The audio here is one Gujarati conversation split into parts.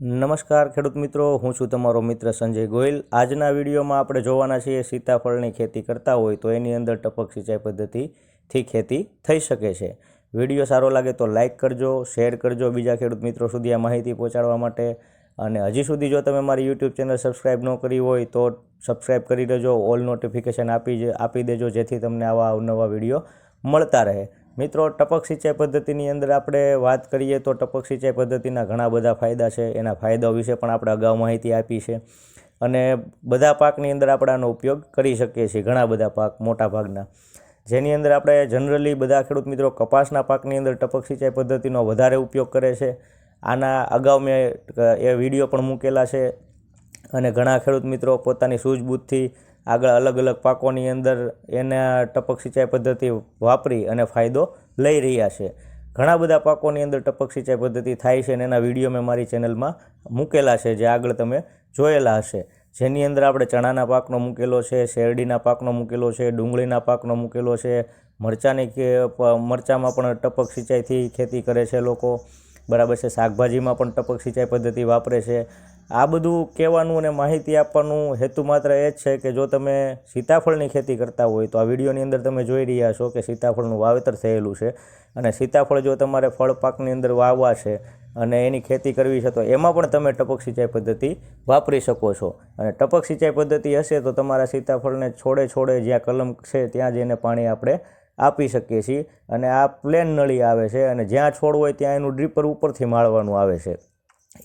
નમસ્કાર ખેડૂત મિત્રો, હું છું તમારો મિત્ર સંજય ગોયલ. આજના વિડીયોમાં આપણે જોવાના છીએ સીતાફળની ખેતી કરતા હોય તો એની અંદર ટપક સિંચાઈ પદ્ધતિથી ખેતી થઈ શકે છે. વીડિયો સારો લાગે તો લાઇક કરજો, શેર કરજો બીજા ખેડૂત મિત્રો સુધી આ માહિતી પહોંચાડવા માટે. અને હજી સુધી જો તમે મારી યુટ્યુબ ચેનલ સબસ્ક્રાઈબ ન કરી હોય તો સબસ્ક્રાઈબ કરી દેજો, ઓલ નોટિફિકેશન આપી આપી દેજો જેથી તમને આવા અવનવા વીડિયો મળતા રહે. મિત્રો, ટપક સિંચાઈ પદ્ધતિની અંદર આપણે વાત કરીએ તો ટપક સિંચાઈ પદ્ધતિના ઘણા બધા ફાયદા છે. એના ફાયદાઓ વિશે પણ આપણે અગાઉ માહિતી આપી છે અને બધા પાકની અંદર આપણે આનો ઉપયોગ કરી શકીએ છીએ, ઘણા બધા પાક મોટા ભાગના જેની અંદર આપણે જનરલી બધા ખેડૂત મિત્રો કપાસના પાકની અંદર ટપક સિંચાઈ પદ્ધતિનો વધારે ઉપયોગ કરે છે. આના અગાઉ મેં એ વીડિયો પણ મૂકેલા છે અને ઘણા ખેડૂત મિત્રો પોતાની સૂઝબૂઝથી આગળ અલગ અલગ પાકોની અંદર એના ટપક સિંચાઈ પદ્ધતિ વાપરી અને ફાયદો લઈ રહ્યા છે. ઘણા બધા પાકોની અંદર ટપક સિંચાઈ પદ્ધતિ થાય છે અને એના વીડિયો મેં મારી ચેનલમાં મૂકેલા છે, જે આગળ તમે જોયેલા હશે. જેની અંદર આપણે ચણાના પાકનો મૂકેલો છે, શેરડીના પાકનો મૂકેલો છે, ડુંગળીના પાકનો મૂકેલો છે, મરચાંની કે મરચાંમાં પણ ટપક સિંચાઈથી ખેતી કરે છે લોકો. બરાબર છે, શાકભાજીમાં પણ ટપક સિંચાઈ પદ્ધતિ વાપરે છે. આ બધું કહેવાનું અને માહિતી આપવાનું હેતુ માત્ર એ જ છે કે જો તમે સીતાફળની ખેતી કરતા હોય તો આ વિડીયોની અંદર તમે જોઈ રહ્યા છો કે સીતાફળનું વાવેતર થયેલું છે અને સીતાફળ જો તમારે ફળ પાકની અંદર વાવવા છે અને એની ખેતી કરવી છે તો એમાં પણ તમે ટપક સિંચાઈ પદ્ધતિ વાપરી શકો છો. અને ટપક સિંચાઈ પદ્ધતિ હશે તો તમારા સીતાફળને છોડે છોડે જ્યાં કલમ છે ત્યાં જઈને પાણી આપણે આપી શકીએ છીએ અને આ પ્લેન નળી આવે છે અને જ્યાં છોડ હોય ત્યાં એનું ડ્રીપર ઉપરથી માળવાનું આવે છે.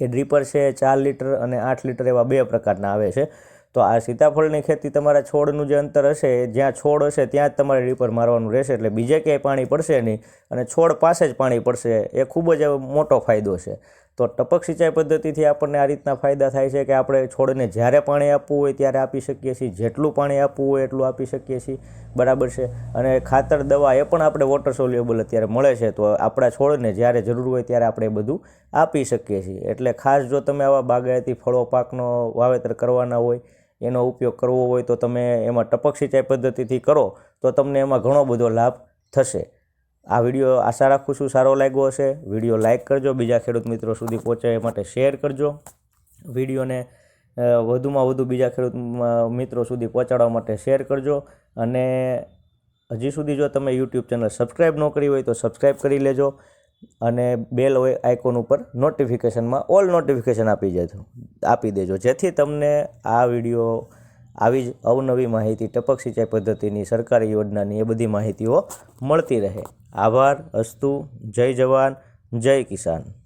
એ ડ્રીપર છે, ચાર લીટર અને આઠ લીટર એવા બે પ્રકારના આવે છે. તો આ સીતાફળની ખેતી તમારા છોડનું જે અંતર હશે, જ્યાં છોડ હશે, ત્યાં જ તમારે ડ્રીપર મારવાનું રહેશે. એટલે બીજે ક્યાંય પાણી પડશે નહીં અને છોડ પાસે જ પાણી પડશે, એ ખૂબ જ મોટો ફાયદો છે. તો ટપક સિંચાઈ પદ્ધતિથી આપણને આ રીતના ફાયદા થાય છે કે આપણે છોડને જ્યારે પાણી આપવું હોય ત્યારે આપી શકીએ છીએ. જેટલું પાણી આપવું હોય એટલું આપી શકીએ છીએ. બરાબર છે? અને ખાતર, દવા એ પણ આપણે વોટર સોલ્યુબલ અત્યારે મળે છે. તો આપણા છોડને જ્યારે જરૂર હોય ત્યારે આપણે બધું આપી શકીએ છીએ. એટલે ખાસ જો તમે આવા બાગાયતી ફળો, પાકનો વાવેતર કરવાના હોય, એનો ઉપયોગ કરવો હોય તો તમે એમાં ટપક સિંચાઈ પદ્ધતિથી કરો તો તમને એમાં ઘણો બધો લાભ થશે. આ વીડિયો આશા રાખું છું સારો લાગ્યો હશે. વીડિયો લાઇક કરજો, બીજા ખેડૂત મિત્રો સુધી પહોંચે એ માટે શેર કરજો. વિડીયોને વધુમાં વધુ બીજા ખેડૂત મિત્રો સુધી પહોંચાડવા માટે શેર કરજો. અને હજી સુધી જો તમે યુટ્યુબ ચેનલ સબસ્ક્રાઈબ ન કરી હોય તો સબસ્ક્રાઈબ કરી લેજો અને બેલ હોય આઇકોન ઉપર નોટિફિકેશનમાં ઓલ નોટિફિકેશન આપી દેજો. આપી દેજો. જેથી તમને આ વીડિયો આવી જ અવનવી માહિતી ટપક સિંચાઈ પદ્ધતિની સરકારી યોજનાની એ બધી માહિતીઓ મળતી રહે. આભાર, અસ્તુ, જય જવાન, જય કિસાન.